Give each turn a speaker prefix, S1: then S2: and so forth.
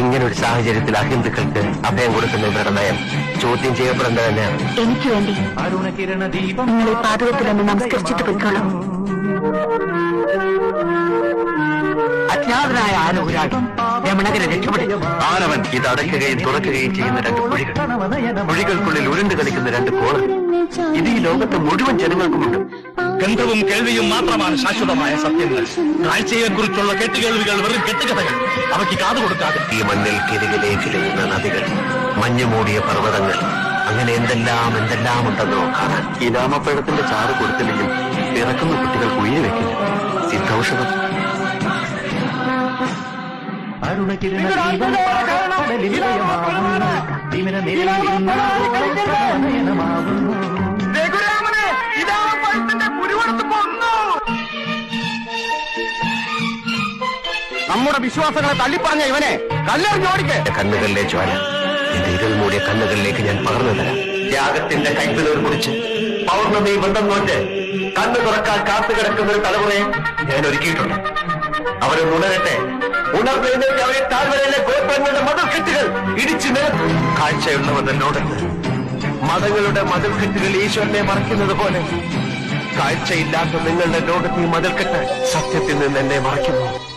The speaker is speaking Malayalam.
S1: ഇങ്ങനൊരു സാഹചര്യത്തിൽ അഹിന്ദുക്കൾക്ക് അഭയം കൊടുക്കുന്ന ഇവരുടെ നയം ചോദ്യം ചെയ്യപ്പെടേണ്ടത് തന്നെയാണ്.
S2: എനിക്ക് വേണ്ടി നിങ്ങൾ ഈ പാതകത്തിൽ ഒന്ന് നമസ്കരിച്ചിട്ട് പൊയ്ക്കോളൂ
S1: അജ്ഞാതനായ ആനപുരാഗം രമണകരെ രക്ഷപ്പെടും. ആനവൻ ഇത് അടയ്ക്കുകയും തുറക്കുകയും ചെയ്യുന്ന രണ്ട് കുഴികൾ. കുഴികൾക്കുള്ളിൽ ഉരുണ്ട് കളിക്കുന്ന രണ്ട് കോണുകൾ. ഇത് ഈ ലോകത്തെ മുഴുവൻ ജനങ്ങൾക്കുമുണ്ട്.
S3: ഗന്ധവും കേൾവിയും മാത്രമാണ് ശാശ്വതമായ സത്യങ്ങൾ. കാഴ്ചയെക്കുറിച്ചുള്ള കെട്ടുകേൾവികൾ വെറും കെട്ടുകഥകൾ. അവയ്ക്ക് കാതു കൊടുക്കാതെ.
S1: ഈ മണ്ണിൽ കിലുകിലേക്കിലുന്ന നദികൾ മഞ്ഞുമൂടിയ പർവതങ്ങൾ അങ്ങനെ എന്തെല്ലാം എന്തെല്ലാം ഉണ്ടെന്നോ കാണാൻ ഈ രാമപ്പഴത്തിന്റെ ചാറ് കൊടുത്തില്ലെങ്കിൽ പിറക്കുന്ന കുട്ടികൾ കുഴിഞ്ഞു വെക്കില്ല. സിദ്ധൌഷധം.
S3: നമ്മുടെ വിശ്വാസങ്ങളെ തള്ളിപ്പറഞ്ഞ ഇവനെ കല്ലെറിഞ്ഞോടിക്ക്
S1: കണ്ണുകളിലെ ജ്വാല എന്റെ ഇരൽ മൂടിയ കണ്ണുകളിലേക്ക് ഞാൻ പകർന്നു തരാം. ത്യാഗത്തിന്റെ കൈപ്പിലൂർ കുറിച്ച് പൗർണമി ബന്ധം കൊണ്ട് കണ്ണു തുറക്കാൻ കാത്തു കിടക്കുന്ന ഒരു തലമുറയെ ഞാൻ ഒരുക്കിയിട്ടുണ്ട്. അവരെ ഉണരട്ടെ. ഉണർന്നെഴുന്നേറ്റ് അവരെ താഴ്വരയിലെ ഗോത്രങ്ങളുടെ മതിൽക്കെട്ടുകൾ ഇടിച്ചു നിരത്തും. കാഴ്ചയുള്ളവർ എന്നോടത്ത് മതങ്ങളുടെ മതിൽക്കെട്ടുകൾ ഈശ്വരനെ മറയ്ക്കുന്നത് പോലെ. കാഴ്ചയില്ലാത്ത നിങ്ങളുടെ ലോകത്തിൽ ഈ മതിൽക്കെട്ട് സത്യത്തിൽ നിന്ന് എന്നെ മറയ്ക്കുന്നു.